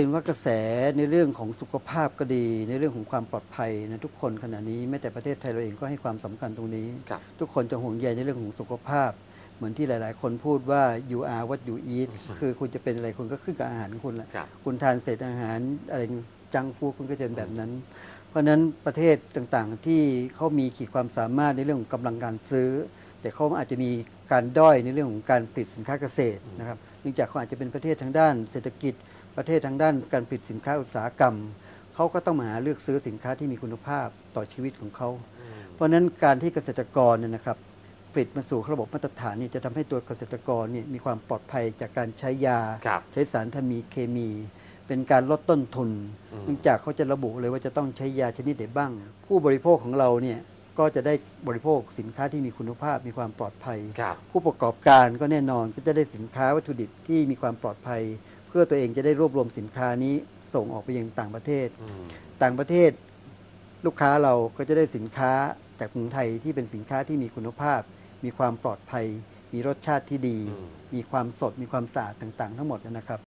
เห็นว่ากระแสในเรื่องของสุขภาพก็ดี ในเรื่องของความปลอดภัยนะทุกคนขณะนี้แม้แต่ประเทศไทยเราเองก็ให้ความสำคัญตรงนี้ครับทุกคนจะห่วงใยในเรื่องของสุขภาพ เหมือนที่หลาย ๆ คนพูดว่า you are what you eat คือคุณจะเป็นอะไรคุณก็ขึ้นกับอาหารของคุณแหละครับคุณทานเศษอาหารอะไรจังฟูดคุณก็จะเป็นแบบนั้น เพราะฉะนั้นประเทศต่าง ๆ ที่เขามีขีดความสามารถในเรื่องของกำลังการซื้อ แต่เขาอาจจะมีการด้อยในเรื่องของการผลิตสินค้าเกษตรนะครับเนื่องจากเขาอาจจะเป็นประเทศทางด้านเศรษฐกิจ ประเทศทางด้านการผลิตสินค้าอุตสาหกรรมเขาก็ต้องมาหาเลือกซื้อสินค้าที่มีคุณภาพต่อชีวิตของเขา เพราะฉะนั้นการที่เกษตรกรเนี่ยนะครับผลิตมาสู่ระบบมาตรฐานนี่จะทำให้ตัวเกษตรกรเนี่ยมีความปลอดภัยจากการใช้ยาครับใช้สารเคมี เป็นการลดต้นทุนอืมเนื่องจากเขาจะระบุเลยว่าจะต้องใช้ยาชนิดใดบ้าง ผู้บริโภคของเราเนี่ย ก็จะได้บริโภคสินค้าที่มีคุณภาพมีความปลอดภัย ครับ ผู้ประกอบการก็แน่นอนก็จะได้สินค้าวัตถุดิบที่มีความปลอดภัย เพื่อตัวเองจะได้รวบรวมสินค้านี้ส่งออกไปยังต่างประเทศ อืม ต่างประเทศ ลูกค้าเราก็จะได้สินค้าจากเมืองไทยที่เป็นสินค้าที่มีคุณภาพ มีความปลอดภัย มีรสชาติที่ดีมีความสดมีความสะอาดต่างๆ ทั้งหมดนะครับ